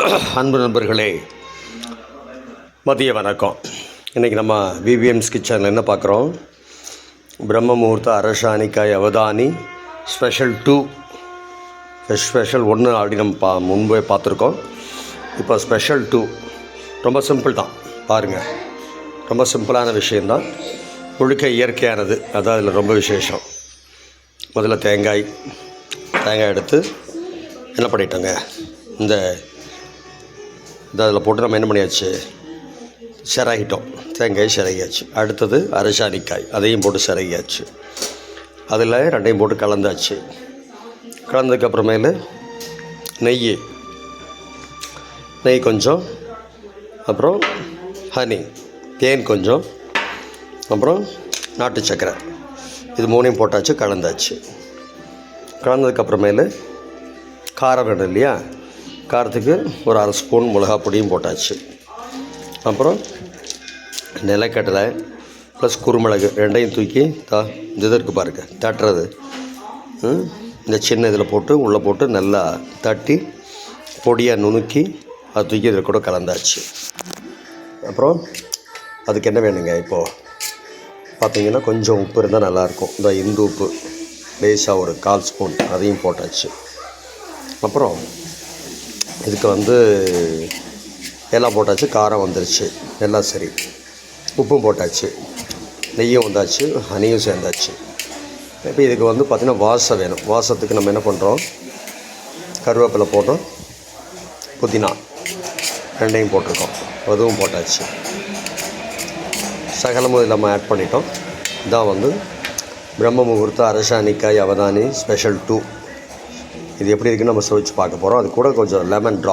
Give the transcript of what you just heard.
அன்பு நண்பர்களே மதிய வணக்கம். இன்றைக்கி நம்ம விவிஎம்ஸ் கிச்சனில் என்ன பார்க்குறோம்? பிரம்ம முகூர்த்த அரசாணிக்காய் அவதானி ஸ்பெஷல் டூ ஸ்பெஷல் ஒன்று அப்படி நம்ம பா முன்பே பார்த்துருக்கோம். இப்போ ஸ்பெஷல் டூ ரொம்ப சிம்பிள் தான். பாருங்கள் ரொம்ப சிம்பிளான விஷயந்தான் முழுக்க இயற்கையானது. அதான் அதில் ரொம்ப விசேஷம். முதல்ல தேங்காய் தேங்காய் எடுத்து என்ன பண்ணிட்டோங்க? இந்த இந்த அதில் போட்டு நம்ம என்ன பண்ணியாச்சு? சிறகிட்டோம். தேங்காய் சிறகியாச்சு. அடுத்தது அரசாணிக்காய் அதையும் போட்டு சிறகியாச்சு. அதில் ரெண்டையும் போட்டு கலந்தாச்சு. கலந்ததுக்கப்புறமேலு நெய். நெய் கொஞ்சம். அப்புறம் ஹனி தேன் கொஞ்சம். அப்புறம் நாட்டு சக்கரை. இது மூணையும் போட்டாச்சு கலந்தாச்சு. கலந்ததுக்கப்புறமேலு காரம் வேணும் இல்லையா? காரத்துக்கு ஒரு அரை ஸ்பூன் மிளகா பொடியும் போட்டாச்சு. அப்புறம் நிலக்கடலை ப்ளஸ் குருமிளகு ரெண்டையும் தூக்கி தா இந்த இது இருக்குது பாருங்கள் தட்டுறது. இந்த சின்ன இதில் போட்டு உள்ளே போட்டு நல்லா தட்டி பொடியாக நுணுக்கி அதை தூக்கி இதில் கூட கலந்தாச்சு. அப்புறம் அதுக்கு என்ன வேணுங்க இப்போது பார்த்தீங்கன்னா கொஞ்சம் உப்பு இருந்தால் நல்லாயிருக்கும். இந்த இந்து உப்பு லேசாக ஒரு கால் ஸ்பூன் அதையும் போட்டாச்சு. அப்புறம் இதுக்கு வந்து எல்லாம் போட்டாச்சு காரம் வந்துருச்சு. எல்லாம் சரி. உப்பும் போட்டாச்சு. நெய்யும் வந்தாச்சு ஹனியும் சேர்ந்தாச்சு. இப்போ இதுக்கு வந்து பார்த்திங்கன்னா வாசம் வேணும். வாசத்துக்கு நம்ம என்ன பண்ணுறோம் கருவேப்பிலை போட்டோம். புதினா ரெண்டையும் போட்டிருக்கோம். அதுவும் போட்டாச்சு. சகலமும் இல்லாமல் நம்ம ஆட் பண்ணிட்டோம். இதான் வந்து பிரம்ம முகூர்த்த அரசாணிக்காய் அவதானி ஸ்பெஷல் டூ இது எப்படி இருக்குன்னு நம்ம சுவைச்சு பார்க்க போகிறோம் அது கூட கொஞ்சம் லெமன் ட்ராப்